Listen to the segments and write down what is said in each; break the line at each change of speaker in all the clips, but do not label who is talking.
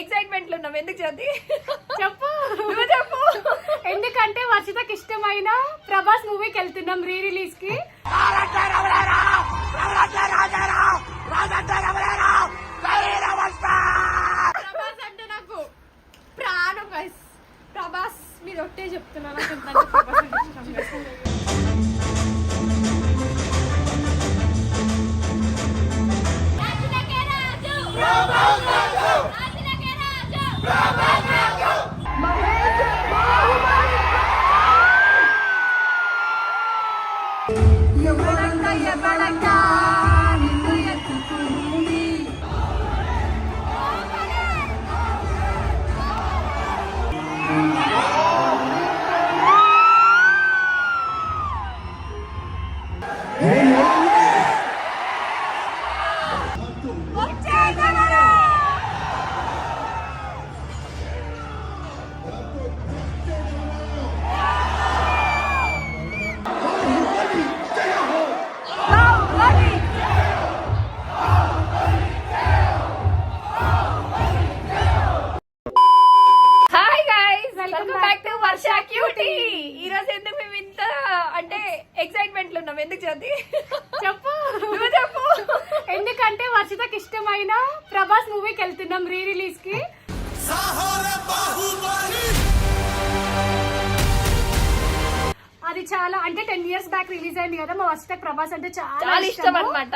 ఎక్సైట్మెంట్లో ఉన్నాం. ఎందుకు జ్యోతి?
చెప్పు.
నువ్వు చెప్పు.
ఎందుకంటే వర్షితకి ఇష్టమైన ప్రభాస్ మూవీకి వెళ్తున్నాం రీ రిలీజ్కి.
ప్రభాస్ అంటే నాకు ప్రాణం guys. ప్రభాస్ మీరు ఒట్టే చెప్తున్నా నాకు ఎంతంటే ప్రభాస్ అంటే ఇష్టం guys.
Bravo! వర్షితకి ఇష్టమైన ప్రభాస్ మూవీకి వెళ్తున్నాం రీ రిలీజ్కి. అది చాలా అంటే టెన్ ఇయర్స్ బ్యాక్ రిలీజ్ అయింది కదా మా వర్షితకి ప్రభాస్ అంటే
చాలా ఇష్టం అన్నమాట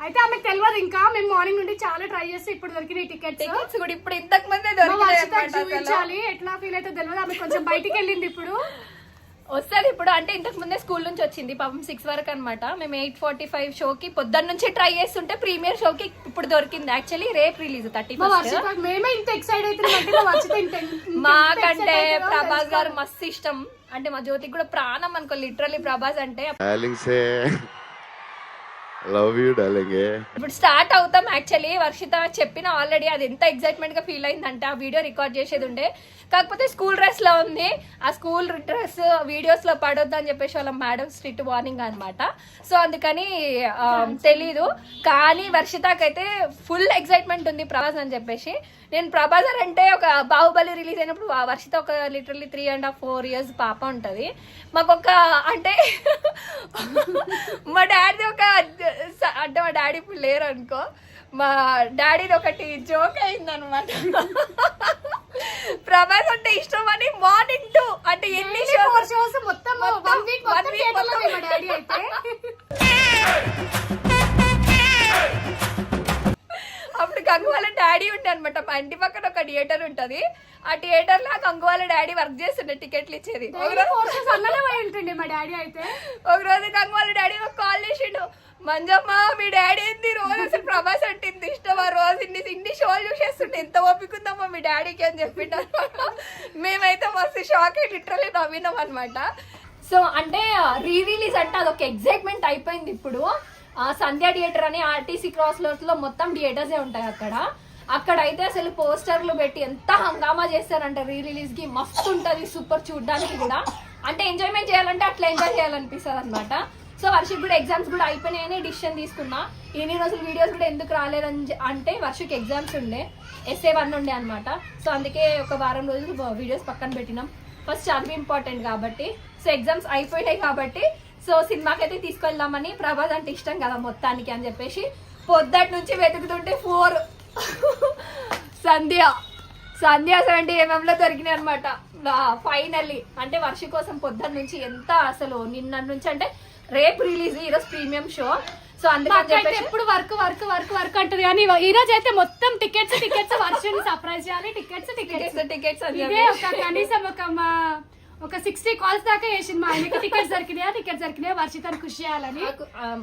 అయితే ఆమెకు తెలియదు ఇంకా మేము మార్నింగ్ నుండి చాలా ట్రై చేస్తే ఇప్పుడు టికెట్స్
టికెట్స్ కూడా ఇప్పుడు ఇంతకు ముందే.
చూపించాలి ఎట్లా ఫీల్ అయితే తెలియదు ఆమె కొంచెం బయటికి వెళ్ళింది ఇప్పుడు.
వస్తుంది ఇప్పుడు. అంటే ఇంతకు ముందే స్కూల్ నుంచి వచ్చింది పాపం సిక్స్ వరకు అన్నమాట. మేము ఎయిట్ ఫార్టీ ఫైవ్ షోకి పొద్దున్న నుంచి ట్రై చేస్తుంటే ప్రీమియర్ షోకి ఇప్పుడు దొరికింది. యాక్చువల్లీ రేపు రిలీజ్ థర్టీ
మేమే ఇంత ఎక్సైట్
మాకంటే ప్రభాస్ గారు. మస్తు ఇష్టం. అంటే మా జ్యోతికి కూడా ప్రాణం అనుకో లిటరలీ ప్రభాస్ అంటే.
Darling say love you darling.
ఇప్పుడు స్టార్ట్ అవుతాం. యాక్చువల్లీ వర్షిత చెప్పిన ఆల్రెడీ అది ఎంత ఎక్సైట్మెంట్గా ఫీల్ అయిందంటే ఆ వీడియో రికార్డ్ చేసేది ఉండే. కాకపోతే స్కూల్ డ్రెస్లో ఉంది. ఆ స్కూల్ డ్రెస్ వీడియోస్లో పడొద్దు అని చెప్పేసి వాళ్ళ మేడం స్ట్రిక్ట్ వార్నింగ్ అనమాట సో అందుకని తెలీదు. కానీ వర్షితకైతే ఫుల్ ఎక్సైట్మెంట్ ఉంది ప్రభాస్ అని చెప్పేసి. నేను ప్రభాస్ అని అంటే ఒక బాహుబలి రిలీజ్ అయినప్పుడు వర్షిత ఒక literally three and half four years పాప ఉంటది. మాకు ఒక అంటే మా డాడీ ఒక అంటే మా డాడీ ఇప్పుడు లేరు అనుకో మా డాడీది ఒకటి జోక్ అయిందనమాట ప్రభాస్ అంటే ఇష్టం అని మార్నింగ్ టు అంటే ఎన్ని షోస్
మొత్తం లోనే
మొత్తం.
మా డాడీ అయితే.
అప్పుడు గంగు వాళ్ళ డాడీ ఉండే అనమాట మా ఇంటి పక్కన ఒక థియేటర్ ఉంటది. ఆ థియేటర్లో ఆ గంగు వాళ్ళ డాడీ వర్క్ చేస్తుండే టికెట్లు ఇచ్చేది ఒక రోజు
మా డాడీ అయితే.
ఒక రోజు గంగు వాళ్ళ డాడీ ఒక కాల్ చేసిండు. మంజమ్మ మీ డాడీ ఏంది? రోజు అసలు ప్రభాస్ అంటే ఇంత ఇష్టం రోజు ఇన్ని ఇన్ని షోలు చూసేస్తుంటే ఎంత ఓపిక ఉందమ్మా మీ డాడీకి అని చెప్పిండు మేమైతే మస్తు షాక్ అయ్యి లిటరలీ నవ్వినాం అనమాట సో అంటే రీ రిలీజ్ అంటే అదొక ఎగ్జైట్మెంట్ అయిపోయింది ఇప్పుడు. సంధ్యా థియేటర్ అని ఆర్టీసీ క్రాస్లో మొత్తం థియేటర్సే ఉంటాయి అక్కడ. అక్కడ అయితే అసలు పోస్టర్లు పెట్టి ఎంత హంగామా చేస్తారంటే రీ రిలీజ్కి. మస్తు ఉంటుంది సూపర్ చూడడానికి కూడా. అంటే ఎంజాయ్మెంట్ చేయాలంటే అట్లా ఎంజాయ్ చేయాలనిపిస్తుంది అనమాట సో వర్షకి కూడా ఎగ్జామ్స్ కూడా అయిపోయినాయని డిసిషన్ తీసుకున్నా. ఇన్ని రోజులు వీడియోస్ కూడా ఎందుకు రాలేదని అంటే వర్షకి ఎగ్జామ్స్ ఉండే ఎస్ఏ వన్ ఉండే అనమాట సో అందుకే ఒక వారం రోజులు వీడియోస్ పక్కన పెట్టినాం. ఫస్ట్ చదువు ఇంపార్టెంట్ కాబట్టి. సో ఎగ్జామ్స్ అయిపోయినాయి కాబట్టి సో సినిమాకి అయితే తీసుకెళ్దామని ప్రభాస్ అంటే ఇష్టం కదా మొత్తానికి అని చెప్పేసి పొద్దటి నుంచి వెతుకుతుంటే ఫోర్ సంధ్య. సంధ్య సెవెంటీ ఎంఎంలో దొరికినాయి అనమాట ఫైనల్లీ అంటే వర్ష కోసం పొద్దున్న నుంచి ఎంత అసలు నిన్న నుంచి అంటే రేపు రిలీజ్ ఈరోజు ప్రీమియం షో. సో అందుకని చెప్పేసి
ఎప్పుడు వర్క్ వర్క్ వర్క్ వర్క్ అంటది. కానీ ఈ రోజు అయితే మొత్తం టికెట్స్ టికెట్స్ వర్షం సర్ప్రైజ్ చేయాలి. Tickets tickets.
టికెట్స్ అని
ఇదే ఒక కనీసం ఒక మా ఒక సిక్స్టీ కాల్స్ దాకా చేసింది మా ఆయనకి. టికెట్స్ దొరికినాయా టికెట్స్ దొరికినాయా వర్షితని ఖుషి చేయాలని.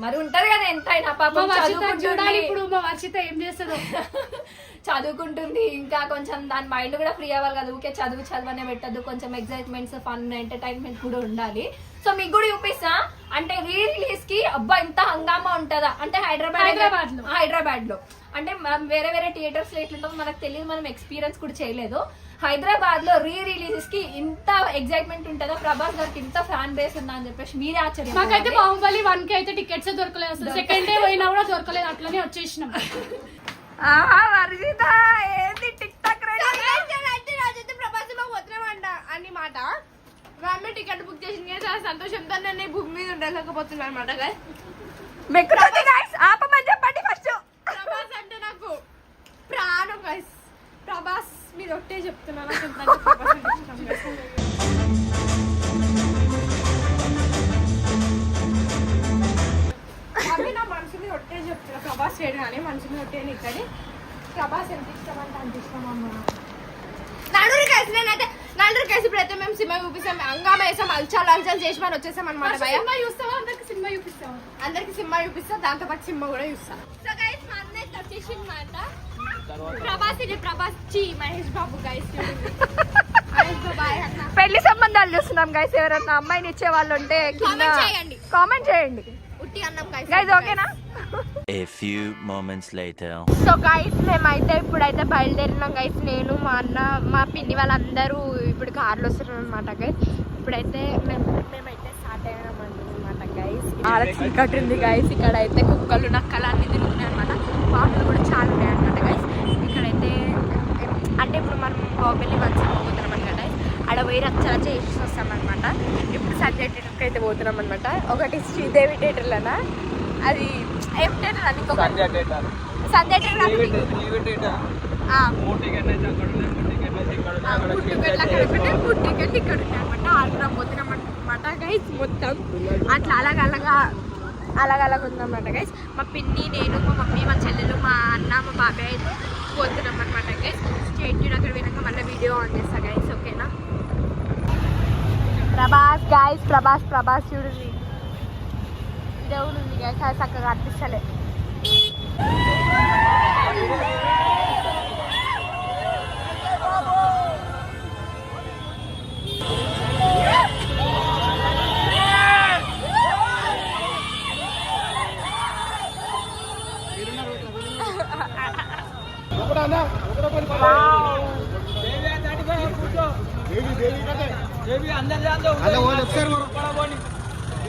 మరి ఉంటది కదా ఎంతైనా
మా
పాపం
వర్షిత చూడాలి ఇప్పుడు మా వర్షిత ఏం చేస్తుందో.
చదువుకుంటుంది. ఇంకా కొంచెం దాని మైండ్ కూడా ఫ్రీ అవ్వాలి కదా. ఊకే చదువు చదవనే పెట్టద్దు. కొంచెం ఎగ్జైట్మెంట్స్ ఫన్ ఎంటర్టైన్మెంట్ కూడా ఉండాలి. సో మీకు కూడా చూపిస్తా. అంటే రీ రిలీజ్కి అబ్బా ఇంత హంగామా ఉంటుందా? అంటే హైదరాబాద్ హైదరాబాద్లో హైదరాబాద్లో అంటే వేరే వేరే థియేటర్స్లో ఎట్లుంటుందో మనకు తెలియదు మనం ఎక్స్పీరియన్స్ కూడా చేయలేదు. హైదరాబాద్లో రీ రిలీజెస్కి ఇంత ఎగ్జైట్మెంట్ ఉంటుందో? ప్రభాస్ గారికి ఇంత ఫ్యాన్ బేస్ ఉందా అని చెప్పేసి మీరే ఆశ్చర్యం
మాకైతే బాహుబలి వన్కి అయితే టికెట్స్ దొరకలేదు అసలు. సెకండ్ డే పోయినా కూడా దొరకలేదు. అట్లనే వచ్చేసినాం.
ఏంది టిక్ టాక్ అని
అన్నమాట మా అమ్మ టికెట్ బుక్ చేసింది కదా, చాలా సంతోషంతో నేను భూమి మీద ఉండలేకపోతున్నాను అనమాట మెక్కుతుంది గైస్ ఆపమని చెప్పండి ఫస్ట్ ప్రభాస్ అంటే నాకు ప్రాణం గైస్ ప్రభాస్ మీరు ఒట్టే చెప్తున్నా నాకు ఎంత. అవి నా మనసు మీద ఒట్టే చెప్తున్నా ప్రభాస్ చేయడం కానీ మనసు మీద ఒట్టే ఇక్కడ ప్రభాస్ ఎంత ఇష్టం అంటే అంత ఇష్టం అమ్మ. నలుగురు కలిసి నేనైతే నలుగురు కలిసి అయితే మేము సినిమా చూపిస్తాం. హంగామా వేసాం అల్చాలు అల్చాలు చేసి మనం వచ్చేసాం అనమాట భయ
సినిమా చూస్తావా? అందరికి సినిమా చూపిస్తావా?
అందరికి సినిమా చూపిస్తా. దాంతో పాటు సినిమా కూడా చూస్తా. సో గైస్ మా అన్న అయితే వచ్చేసి మాట ప్రభాస్ ఇది ప్రభాస్. చి మహేష్ బాబు గైస్
పెళ్ళి సంబంధాలు చూస్తున్నాం గైస్ ఎవరన్నా అమ్మాయిని ఇచ్చే వాళ్ళు ఉంటే
Comment చేయండి.
కామెంట్ చేయండి.
ఉట్టి అన్నం గైస్
ఓకేనా
A few moments later.
So guys మేమైతే ఇప్పుడైతే బయలుదేరినాం గైస్ నేను మా అన్న మా పిన్ని వాళ్ళందరూ ఇప్పుడు కార్లో వస్తున్నారు అనమాట గైస్ ఇప్పుడైతే మేము మేమైతే స్టార్ట్ అయినాం అనమాట గైస్ ఆడ చీకటి ఉంది గైస్ ఇక్కడ అయితే కుక్కలు నక్కలు అన్ని తిరుగుతున్నాయి అనమాట పాటలు కూడా చాలా ఉన్నాయి అనమాట గైస్ ఇక్కడైతే అంటే ఇప్పుడు మనం బాబెల్లి మంచిగా పోతున్నాం అనమాట ఆడ పోయి రచ్చ చేసి వస్తాం అనమాట ఇప్పుడు సంజయ్ థియేటర్కి అయితే పోతున్నాం అనమాట ఒకటి శ్రీదేవి థియేటర్లోనా అది ఏం థియేటర్ అది ఇంకొక
సంధ్య థియేటర్ మూడు అయితే అక్కడ ఉన్నాయి మూడు అయితే ఇక్కడ ఉన్నాయి అక్కడ
ఫుడ్ టికెట్లు అక్కడ ఉన్నాయి, ఫుడ్ టికెట్లు ఇక్కడ ఉన్నాయి అనమాట ఆల్ట్రా పోతున్నాం అనమాట గైస్ మొత్తం. అట్లా అలాగ అలాగా ఉందన్నమాట గైస్ మా పిన్ని నేను మా మమ్మీ మా చెల్లెలు మా అన్న మా బాబాయ్ అయితే పోతున్నాం అనమాట గైస్ స్టేట్ అక్కడ వినాక మళ్ళీ వీడియో ఆన్ చేస్తా గైస్ ఓకేనా ప్రభాస్ గైస్ ప్రభాస్ ప్రభాస్ చూడండి. దేవుడు ఉంది అది చక్కగా అనిపిస్తలే.
దేవి అందరు దేవి వెళ్ళండి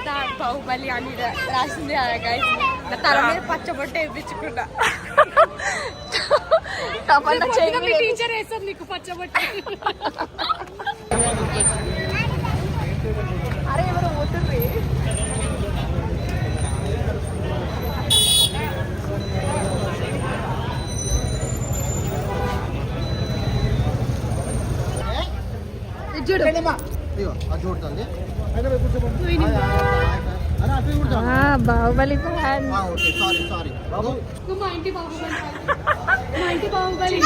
అంతా బాహుబలి అని రాసింది తల మీద పచ్చబొట్టు వేయించుకున్నా
టీచర్ వేస్తారు నీకు పచ్చబట్టి
అరే ఎవరు పోతుంది చూడు. బాహుబలి ఫ్యాన్
నువ్వు మా ఇంటి బాహుబలి మా ఇంటి బాహుబలి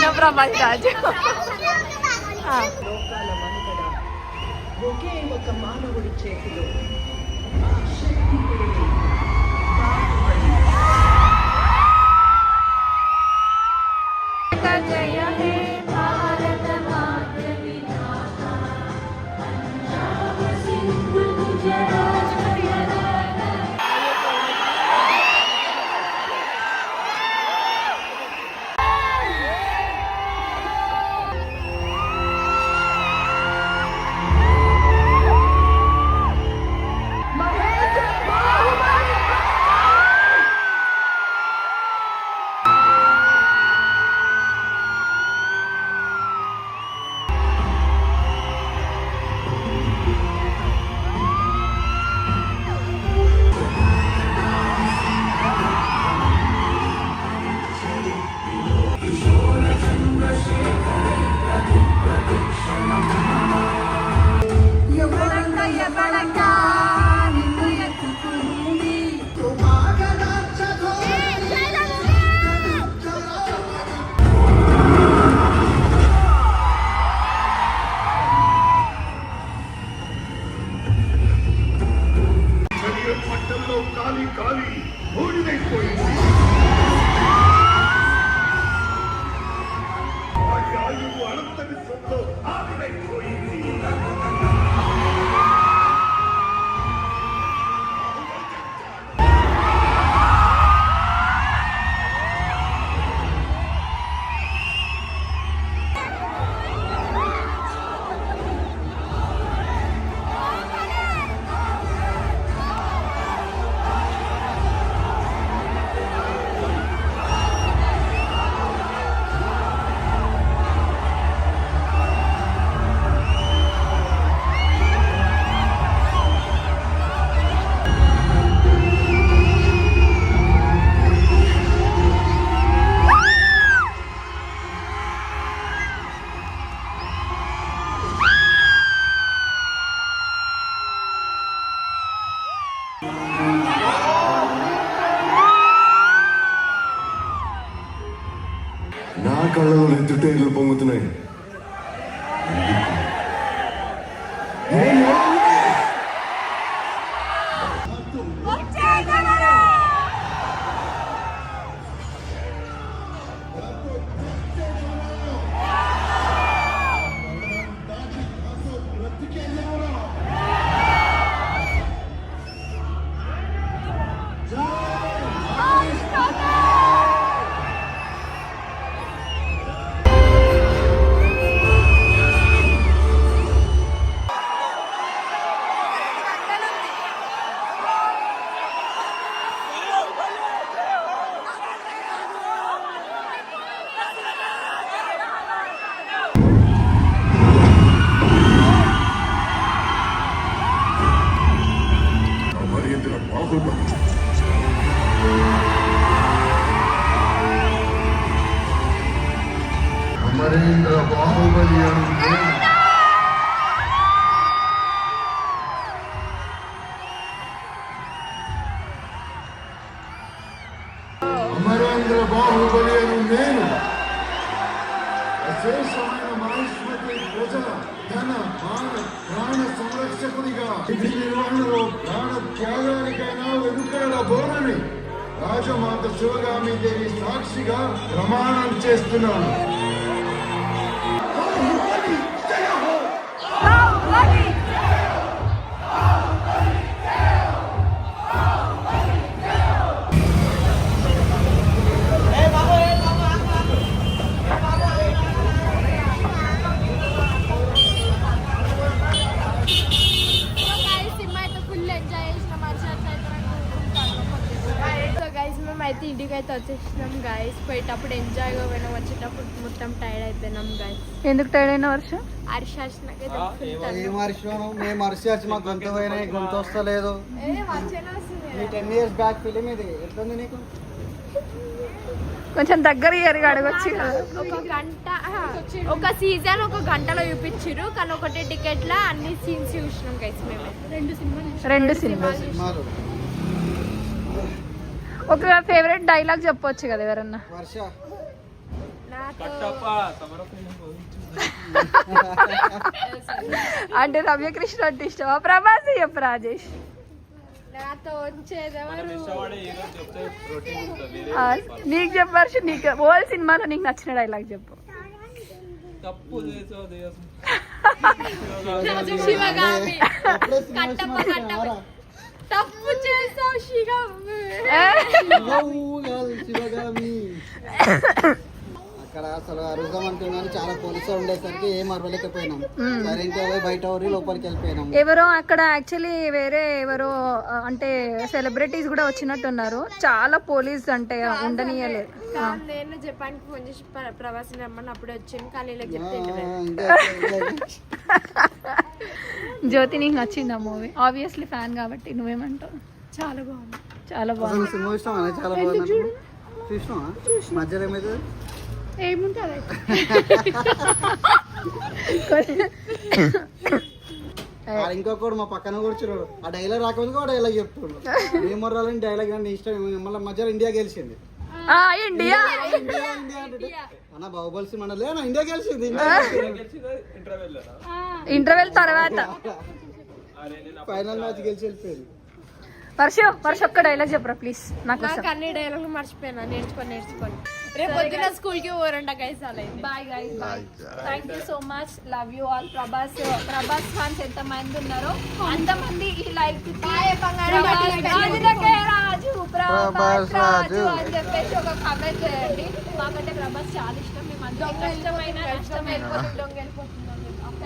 కాలి బూడిదైపోయింది കള്ളങ്ങൾ എടുത്തിട്ടേ ഇരുപത്തി బాహుబలి అమరేంద్ర బాహుబలి వెనుకడ బోనని రాజమాత శివగామి దేవి సాక్షిగా ప్రమాణం చేస్తున్నాను.
అయితే ఇంటికి అయితే వచ్చేసినాం గైస్ పోయేటప్పుడు ఎంజాయ్గా పోయినాం. వచ్చేటప్పుడు మొత్తం టైర్డ్ అయిపోయినాం గైస్
ఎందుకు టైడ్ అయిన వర్షం
వస్తలేదు. టెన్ ఇయర్స్ బ్యాక్ ఫిలిం ఇది. ఎట్లుంది నీకు?
కొంచెం దగ్గర ఇయర్గా అడగొచ్చు
ఒక గంట ఒక సీజన్ ఒక గంటలో చూపించారు కానీ ఒకటే టికెట్ లా అన్ని సీన్స్ చూసినాం గైస్ మేము.
రెండు సినిమాలు.
రెండు సినిమాలు. ఒక ఫేవరెట్ డైలాగ్ చెప్పొచ్చు కదా ఎవరన్నా? అంటే రమ్యకృష్ణ అంటే ఇష్టమా? ప్రభాస్ చెప్పు రాజేష్. నీకు చెప్పు వర్ష నీకు ఓల్డ్ సినిమాలో నీకు నచ్చిన డైలాగ్ చెప్పు.
తప్పు చేస్తావు శివగామి
శివగామి అక్కడ అసలు అరుద్దాం చాలా పోలీసులు ఉండేసరికి ఏం అరవలేకపోయినాం. సరే బయట ఊరి లోపలికి వెళ్ళిపోయినాం.
ఎవరో అక్కడ యాక్చువల్లీ వేరే ఎవరో ఆ, అంటే సెలబ్రిటీస్ కూడా వచ్చినట్టున్నారు. చాలా పోలీస్ అంటే ఉండనియలేదు
నేను జపాన్కి ఫోన్ చేసి ప్ర- ప్రవాసిని రమ్మని అప్పుడే వచ్చాను. కానీ ఇలా
ఆ,
చెప్తే
జ్యోతి నీకు నచ్చిందా మూవీ ఆబ్వియస్లీ ఫ్యాన్ కాబట్టి నువ్వేమంటావు?
చాలా బాగుంది.
చాలా బాగుంది.
సినిమా ఇష్టమా? చాలా బాగుంది చూసినావా? మధ్యలో ఏమైతే
ఏముంటుంది?
ఇంకొకడు మా పక్కన కూర్చున్నాడు. ఆ డైలాగ్ రాకపోతే ఆ డైలాగ్ చెప్తున్నాడు ఏం మొరాలని డైలాగ్ అంటే ఇష్టం మళ్ళీ మధ్యలో ఇండియా గెలిచింది.
ఆ, ఇండియా.
అన్న బాహుబలి సినిమా లేనా ఇండియా గెలిచింది
ఇంటర్వెల్ తర్వాత.
ఫైనల్ మ్యాచ్ గెలిచి వెళ్ళిపోయింది.
వర్ష వర్ష ఒక్క డైలాగ్ చెప్పరా ప్లీజ్ నాకు
అన్ని డైలాగులు మర్చిపోయినా. నేర్చుకొని నేర్చుకొని రేపు పొద్దున స్కూల్కి పోరంట guys
bye guys bye thank you so much love you all Prabhas Prabhas fans ఎంత మంది ఉన్నారో అంతమంది ఈ లైక్ రాజు ప్రభాస్ రాజు. అని చెప్పేసి ఒక కామెంట్ చేయండి. మాకంటే ప్రభాస్ చాలా ఇష్టం. మేము అంతా కష్టమైన నష్టం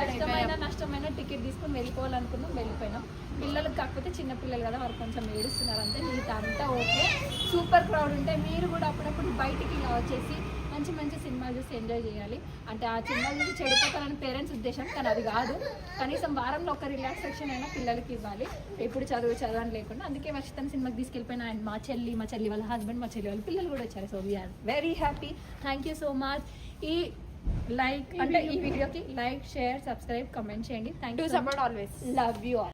కష్టమైన నష్టమైన టికెట్ తీసుకొని వెళ్ళిపోవాలనుకున్నాం వెళ్ళిపోయినాం. పిల్లలకు కాకపోతే చిన్న పిల్లలు కదా వారు కొంచెం ఏడుస్తున్నారు అంతే మిగతా అంతా ఓకే. సూపర్ క్రౌడ్ ఉంటే మీరు కూడా అప్పుడప్పుడు బయటికి ఇలా వచ్చేసి మంచి మంచి సినిమాలు చూసి ఎంజాయ్ చేయాలి. అంటే ఆ సినిమాలు చూసి చెడిపోతారని పేరెంట్స్ ఉద్దేశం కానీ అది కాదు. కనీసం వారంలో ఒక రిలాక్సేషన్ అయినా పిల్లలకి ఇవ్వాలి. ఎప్పుడు చదువు చదువు అని లేకుండా. అందుకే వర్షితం సినిమాకి తీసుకెళ్ళిపోయిన ఆయన మా చెల్లి మా చెల్లి వాళ్ళ హస్బెండ్ మా చెల్లి వాళ్ళ పిల్లలు కూడా వచ్చారు. So we're very happy thank you so much ఈ లైక్ అంటే ఈ వీడియోకి లైక్ షేర్ సబ్స్క్రైబ్ కమెంట్ చేయండి. Thank you
support always
love you all